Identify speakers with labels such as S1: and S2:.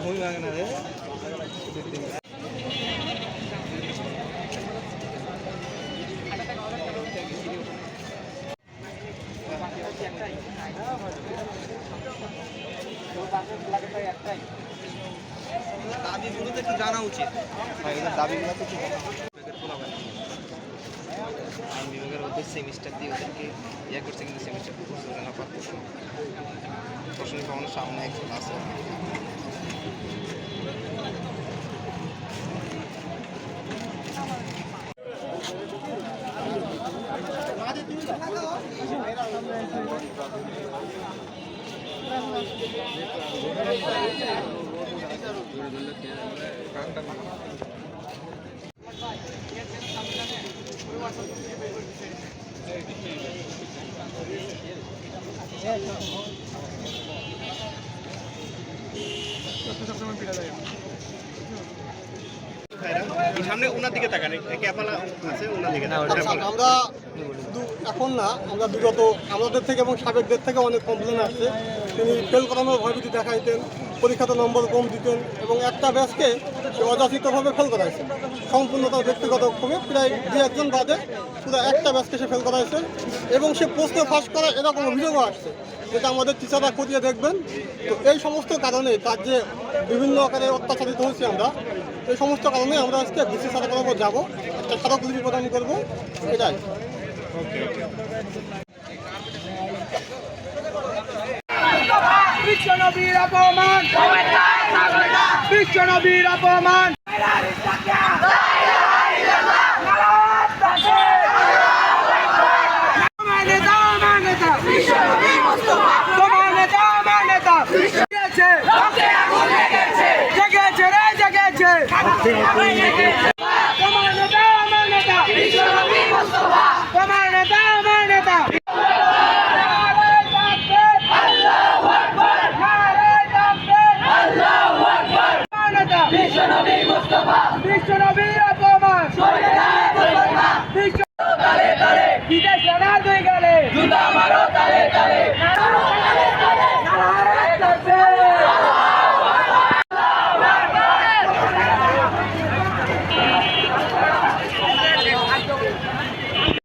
S1: ঘুম লাগে না রে
S2: একটু জানা উচিত
S1: দাবিগুলো তো
S2: বিভাগের ওদের সেমিস্টার দিয়ে ওদেরকে ইয়ে করছে কিন্তু সেমিস্টার করছে না পারতেছে না প্রশ্নের ভবনের সামনে একজন আছে। সামনে ওনার দিকে তাকান ক্যাপালা আছে ওনার দিকে
S3: আচ্ছা, আমরা এখন না আমরা বিগত আমাদের থেকে এবং সাবেকদের থেকে অনেক কমপ্লেন আসছে। তিনি ফেল করানোর ভয়ভীতি দেখাইতেন পরীক্ষাতে নম্বর কম দিতেন এবং একটা ব্যাচকে সে অযাচিতভাবে ফেল করাইছেন সম্পূর্ণ তার ব্যক্তিগত ক্ষোভে প্রায় দু একজন বাদে পুরো একটা ব্যাচকে সে ফেল করাইছে এবং সে প্রশ্ন ফাঁস করা এরকম অভিযোগও আসছে। যেটা আমাদের টিচাররা খতিয়ে দেখবেন, তো এই সমস্ত কারণে তার যে বিভিন্ন আকারে অত্যাচারিত হয়েছি আমরা, এই সমস্ত কারণে আমরা আজকে বিসি সারা উপর যাব, একটা স্মারকলিপি প্রদান করব, এটাই।
S4: বিশ্বনবীর অপমান! বিশ্বনবীর অপমান! বিদেশ দুই গেলে জুতা মারো তালে তালে